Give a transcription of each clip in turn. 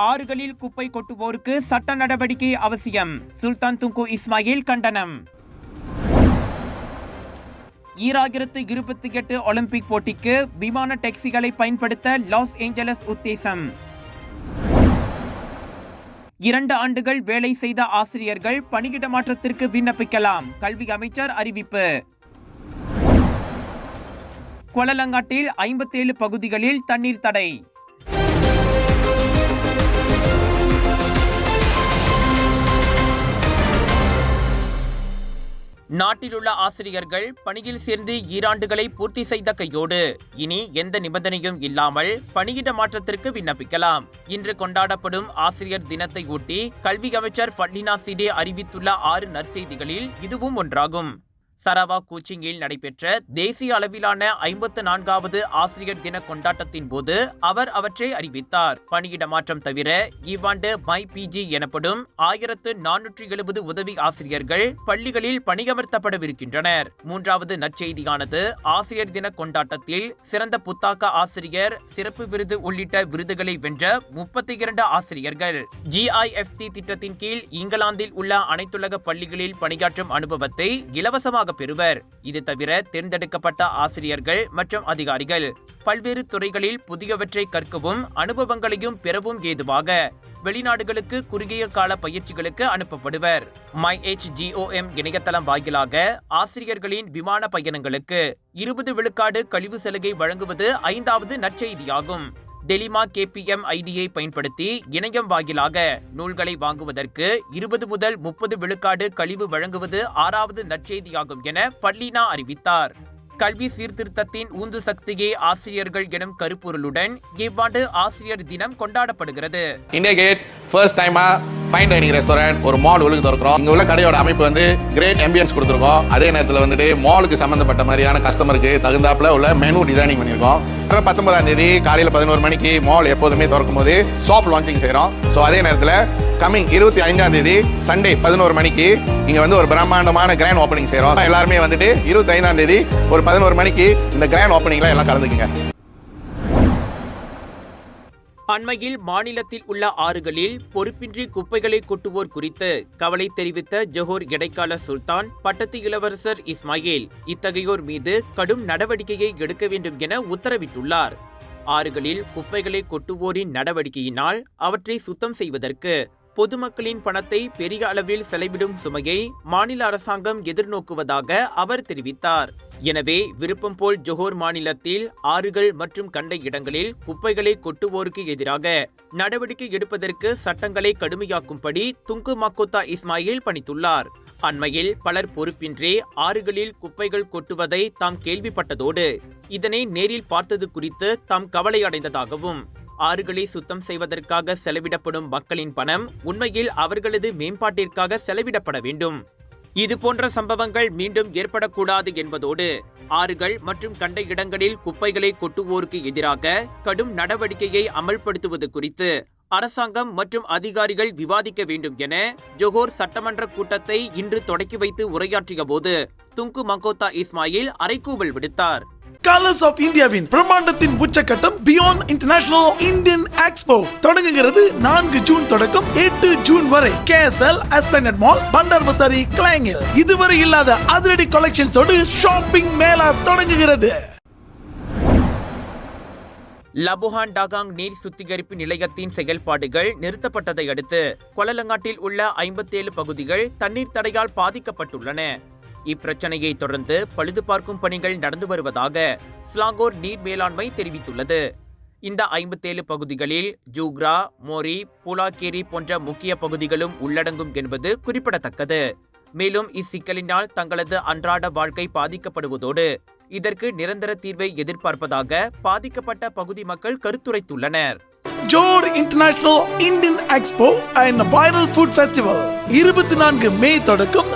ஆறுகளில் குப்பை கொட்டுவோருக்கு சட்ட நடவடிக்கை அவசியம். சுல்தான் துங்கு இஸ்மாயில் கண்டனம். ஈராயிரத்து இருபத்தி எட்டு ஒலிம்பிக் போட்டிக்கு விமான டாக்ஸிகளை பயன்படுத்த லாஸ் ஏஞ்சலஸ் உத்தேசம். இரண்டு ஆண்டுகள் வேலை செய்த ஆசிரியர்கள் பணியிட மாற்றத்திற்கு விண்ணப்பிக்கலாம் கல்வி அமைச்சர் அறிவிப்பு. கொலலங்காட்டில் ஐம்பத்தேழு பகுதிகளில் தண்ணீர் தடை. நாட்டிலுள்ள ஆசிரியர்கள் பணியில் சேர்ந்து ஈராண்டுகளை பூர்த்தி செய்த கையோடு. இனி எந்த நிபந்தனையும் இல்லாமல் பணியிட மாற்றத்திற்கு விண்ணப்பிக்கலாம். இன்று கொண்டாடப்படும் ஆசிரியர் தினத்தை ஒட்டி கல்வி அமைச்சர் ஃபட்லினா சிடே அறிவித்துள்ள ஆறு நற்செய்திகளில் இதுவும் ஒன்றாகும். சரவா கோச்சிங்கில் நடைபெற்ற தேசிய அளவிலான ஐம்பத்து நான்காவது ஆசிரியர் தின கொண்டாட்டத்தின் போது அவர் அவற்றை அறிவித்தார். பணியிட மாற்றம் தவிர இவ்வாண்டு மை பிஜி எனப்படும் ஆயிரத்து நானூற்றி எழுபது உதவி ஆசிரியர்கள் பள்ளிகளில் பணியமர்த்தப்படவிருக்கின்றனர். மூன்றாவது நற்செய்தியானது ஆசிரியர் தின கொண்டாட்டத்தில் சிறந்த புத்தாக்க ஆசிரியர் சிறப்பு விருது உள்ளிட்ட விருதுகளை வென்ற முப்பத்தி இரண்டு ஆசிரியர்கள் ஜிஐஎஃப்டி திட்டத்தின் கீழ் இங்கிலாந்தில் உள்ள அனைத்துலக பள்ளிகளில் பணியாற்றும் அனுபவத்தை இலவசமாக பெறுவர். இது தவிர தேர்ந்தெடுக்கப்பட்ட ஆசிரியர்கள் மற்றும் அதிகாரிகள் பல்வேறு துறைகளில் புதியவற்றை கற்கவும் அனுபவங்களையும் பெறவும் ஏதுவாக வெளிநாடுகளுக்கு குறுகிய கால பயிற்சிகளுக்கு அனுப்பப்படுவர். மை ஜிஓஎம் இணையதளம் வாயிலாக ஆசிரியர்களின் விமான பயணங்களுக்கு இருபது விழுக்காடு கழிவு சலுகை வழங்குவது ஐந்தாவது நற்செய்தியாகும். டெலிமா கேபிஎம் ஐடியை பயன்படுத்தி இணையம் வாயிலாக நூல்களை வாங்குவதற்கு இருபது முதல் முப்பது விழுக்காடு கழிவு வழங்குவது ஆறாவது நற்செய்தியாகும் என பல்லினா அறிவித்தார். கல்வி சீர்திருத்தத்தின் உந்து சக்தியே ஆசிரியர்கள் எனும் கருப்பொருளுடன் இவ்வாண்டு ஆசிரியர் தினம் கொண்டாடப்படுகிறது. ஃபைன் டைனிங் ரெஸ்டாரண்ட் ஒரு மால் உள்ளுக்கு திறக்கிறோம். இங்க உள்ள கடையோட அமைப்பு வந்து கிரேட் எம்பியன்ஸ் கொடுத்துருக்கோம். அதே நேரத்தில் வந்துட்டு மாலுக்கு சம்பந்தப்பட்ட மாதிரியான கஸ்டமருக்கு தகுந்தாப்புல உள்ள மெனு டிசைனிங் பண்ணியிருக்கோம். அப்புறம் பத்தொன்பதாம் தேதி காலையில் பதினோரு மணிக்கு மால் எப்போதுமே திறக்கும் போது சாஃப்ட் லான்ச்சிங் செய்கிறோம் ஸோ அதே நேரத்தில் கம்மிங் இருபத்தி ஐந்தாம் தேதி சண்டே பதினோரு மணிக்கு இங்க வந்து ஒரு பிரம்மாண்டமான கிராண்ட் ஓப்பனிங் செய்கிறோம் எல்லாருமே வந்துட்டு இருபத்தி ஐந்தாம் தேதி ஒரு பதினோரு மணிக்கு இந்த கிராண்ட் ஓப்பனிங்ல எல்லாம் கலந்துக்குங்க. அண்மையில் மாநிலத்தில் உள்ள ஆறுகளில் பொறுப்பின்றி குப்பைகளை கொட்டுவோர் குறித்து கவலை தெரிவித்த ஜொஹோர் இடைக்கால சுல்தான் பட்டத்து இளவரசர் இஸ்மாயில் இத்தகையோர் மீது கடும் நடவடிக்கையை எடுக்க வேண்டும் என உத்தரவிட்டுள்ளார். ஆறுகளில் குப்பைகளை கொட்டுவோரின் நடவடிக்கையினால் அவற்றை சுத்தம் செய்வதற்கு பொதுமக்களின் பணத்தை பெரிய அளவில் செலவிடும் சுமையை மாநில அரசாங்கம் எதிர்நோக்குவதாக அவர் தெரிவித்தார். எனவே விருப்பம் போல் ஜொஹோர் மாநிலத்தில் ஆறுகள் மற்றும் கண்ட இடங்களில் குப்பைகளை கொட்டுவோருக்கு எதிராக நடவடிக்கை எடுப்பதற்கு சட்டங்களை கடுமையாக்கும்படி துங்கு மக்கோத்தா இஸ்மாயில் பணித்துள்ளார். அண்மையில் பலர் பொறுப்பின்றி ஆறுகளில் குப்பைகள் கொட்டுவதை தாம் கேள்விப்பட்டதோடு இதனை நேரில் பார்த்தது குறித்து தாம் கவலையடைந்ததாகவும் ஆறுகளை சுத்தம் செய்வதற்காக செலவிடப்படும் மக்களின் பணம் உண்மையில் அவர்களது மேம்பாட்டிற்காக செலவிடப்பட வேண்டும். இதுபோன்ற சம்பவங்கள் மீண்டும் ஏற்படக்கூடாது என்பதோடு ஆறுகள் மற்றும் கண்ட இடங்களில் குப்பைகளை கொட்டுவோருக்கு எதிராக கடும் நடவடிக்கையை அமல்படுத்துவது குறித்து அரசாங்கம் மற்றும் அதிகாரிகள் விவாதிக்க வேண்டும் என ஜொஹோர் சட்டமன்ற கூட்டத்தை இன்று தொடக்கி வைத்து உரையாற்றிய போது துங்கு மங்கோத்தா இஸ்மாயில் அறைகூவல் விடுத்தார். கலர்ஸ் ஆஃப் இந்தியாவின் பிரம்மாண்டத்தின் உச்சக்கட்டம் பியாண்ட் இன்டர்நேஷனல் இந்தியன் எக்ஸ்போ தொடங்குகிறது நான்கு ஜூன் தொடக்கம் எட்டு ஜூன் வரை. கேஎஸ்எல் எஸ்பிளனட் மால் பண்டார் பஸ்தாரி கிளாங்கில் இதுவரை இல்லாத அதிரடி கலெக்ஷன்ஸோடு ஷாப்பிங் மேளா தொடங்குகிறது. லபுஹான் டாகாங் நீர் சுத்திகரிப்பு நிலையத்தின் செயல்பாடுகள் நிறுத்தப்பட்டதை அடுத்து கொலலங்காட்டில் உள்ள ஐம்பத்தேழு பகுதிகள் தண்ணீர் தடையால் பாதிக்கப்பட்டுள்ளன. இப்பிரச்சனையை தொடர்ந்து பழுது பார்க்கும் பணிகள் நடந்து வருவதாக ஸ்லாங்கோர் நீர் மேலாண்மை தெரிவித்துள்ளது. இந்த ஐம்பத்தேழு பகுதிகளில் ஜூக்ரா மோரி பூலாக்கேரி போன்ற முக்கிய பகுதிகளும் உள்ளடங்கும் என்பது குறிப்பிடத்தக்கது. மேலும் இச்சிக்கலினால் தங்களது அன்றாட வாழ்க்கை பாதிக்கப்படுவதோடு இதற்கு நிரந்தர தீர்வை எதிர்பார்ப்பதாக பாதிக்கப்பட்ட பகுதி மக்கள் கருத்துரைத்துள்ளனர். Johor international Indian expo and viral food festival இருபத்தி நான்கு மே தொடக்கம்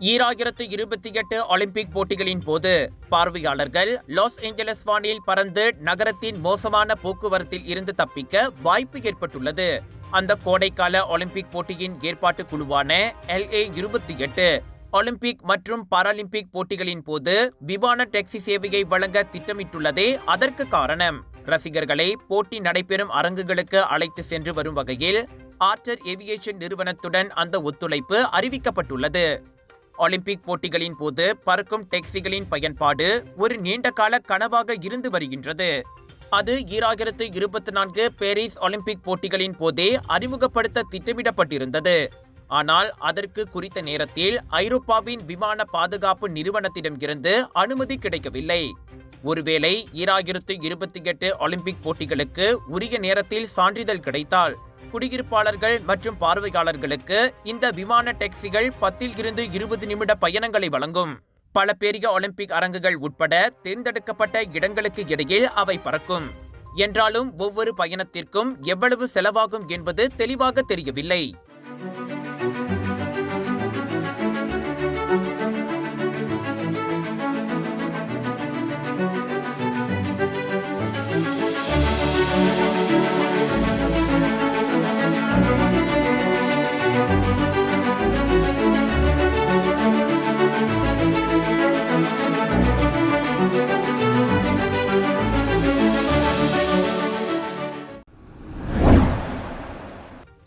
ஈராயிரத்து இருபத்தி எட்டு ஒலிம்பிக் போட்டிகளின் போது பார்வையாளர்கள் லாஸ் ஏஞ்சலஸ் வானில் பறந்து நகரத்தின் மோசமான போக்குவரத்தில் இருந்து தப்பிக்க வாய்ப்பு ஏற்பட்டுள்ளது. அந்த கோடைக்கால ஒலிம்பிக் போட்டியின் ஏற்பாட்டு குழுவான எல்ஏ இருபத்தி எட்டு ஒலிம்பிக் மற்றும் பாராலிம்பிக் போட்டிகளின் போது விமான டாக்ஸி சேவையை வழங்க திட்டமிட்டுள்ளதே அதற்கு காரணம். ரசிகர்களை போட்டி நடைபெறும் அரங்குகளுக்கு அழைத்து சென்று வரும் வகையில் ஆர்ச்சர் ஏவியேஷன் நிறுவனத்துடன் அந்த ஒத்துழைப்பு அறிவிக்கப்பட்டுள்ளது. ஒலிம்பிக் போட்டிகளின் போது பறக்கும் டெக்ஸிகளின் பயன்பாடு ஒரு நீண்டகால கனவாக இருந்து வருகின்றது. அது ஈராயிரத்து இருபத்தி நான்கு பேரிஸ் ஒலிம்பிக் போட்டிகளின் போதே அறிமுகப்படுத்த திட்டமிடப்பட்டிருந்தது. ஆனால் அதற்கு குறித்த நேரத்தில் ஐரோப்பாவின் விமான பாதுகாப்பு நிறுவனத்திடம் இருந்து அனுமதி கிடைக்கவில்லை. ஒருவேளை ஈராயிரத்து இருபத்தி எட்டு ஒலிம்பிக் போட்டிகளுக்கு உரிய நேரத்தில் சான்றிதழ் கிடைத்தால் குடியிருப்பாளர்கள் மற்றும் பார்வையாளர்களுக்கு இந்த விமான டாக்ஸிகள் பத்தில் இருந்து இருபது நிமிட பயணங்களை வழங்கும். பல பெரிய ஒலிம்பிக் அரங்குகள் உட்பட தேர்ந்தெடுக்கப்பட்ட இடங்களுக்கு இடையில் அவை பறக்கும். என்றாலும் ஒவ்வொரு பயணத்திற்கும் எவ்வளவு செலவாகும் என்பது தெளிவாக தெரியவில்லை.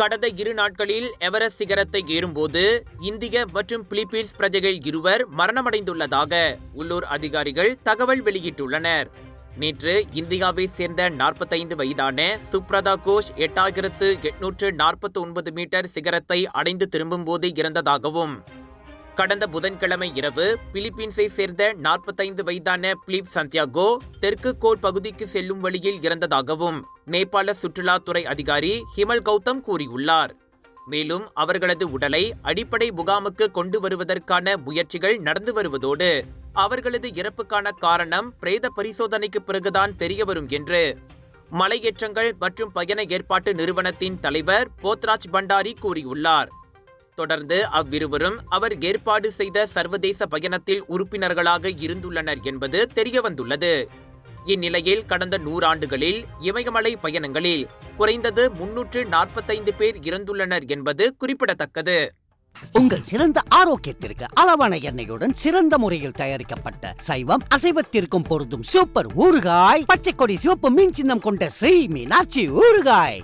கடந்த இரு நாட்களில் எவரெஸ்ட் சிகரத்தை ஏறும்போது இந்திய மற்றும் பிலிப்பீன்ஸ் பிரஜைகள் இருவர் மரணமடைந்துள்ளதாக உள்ளூர் அதிகாரிகள் தகவல் வெளியிட்டுள்ளனர். நேற்று இந்தியாவை சேர்ந்த 45 வயதான சுப்ரதா கோஷ் எட்டாயிரத்து எட்நூற்று நாற்பத்தி ஒன்பது மீட்டர் சிகரத்தை அடைந்து திரும்பும்போது இறந்ததாகவும் கடந்த புதன்கிழமை இரவு பிலிப்பீன்ஸை சேர்ந்த 45 வயதான பிலிப் சந்தியாகோ தெற்கு கோட் பகுதிக்கு செல்லும் வழியில் இறந்ததாகவும் நேபாள சுற்றுலாத்துறை அதிகாரி ஹிமல் கௌதம் கூறியுள்ளார். மேலும் அவர்களது உடலை அடிப்படை முகாமுக்கு கொண்டு வருவதற்கான முயற்சிகள் நடந்து வருவதோடு அவர்களது இறப்புக்கான காரணம் பிரேத பரிசோதனைக்கு பிறகுதான் தெரியவரும் என்று மலையேற்றங்கள் மற்றும் பயண ஏற்பாட்டு நிறுவனத்தின் தலைவர் போத்ராஜ் பண்டாரி கூறியுள்ளார். தொடர்ந்து அவ்விருவரும் அவர் ஏற்பாடு செய்த சர்வதேச பயணத்தில் உறுப்பினர்களாக இருந்துள்ளனர் என்பது தெரியவந்துள்ளது. இந்நிலையில் கடந்த நூறாண்டுகளில் இமயமலை பயணங்களில் குறைந்தது முன்னூற்று நாற்பத்தைந்து பேர் இறந்துள்ளனர் என்பது குறிப்பிடத்தக்கது. உங்கள் சிறந்த ஆரோக்கியத்திற்கு அளவான எண்ணெயுடன் சிறந்த முறையில் தயாரிக்கப்பட்ட சைவம் அசைவத்திற்கும் பொருந்தும் சூப்பர் ஊறுகாய் பச்சை கொடி சிவப்பு மீன் சின்னம் கொண்ட ஸ்ரீ மீனாட்சி ஊறுகாய்.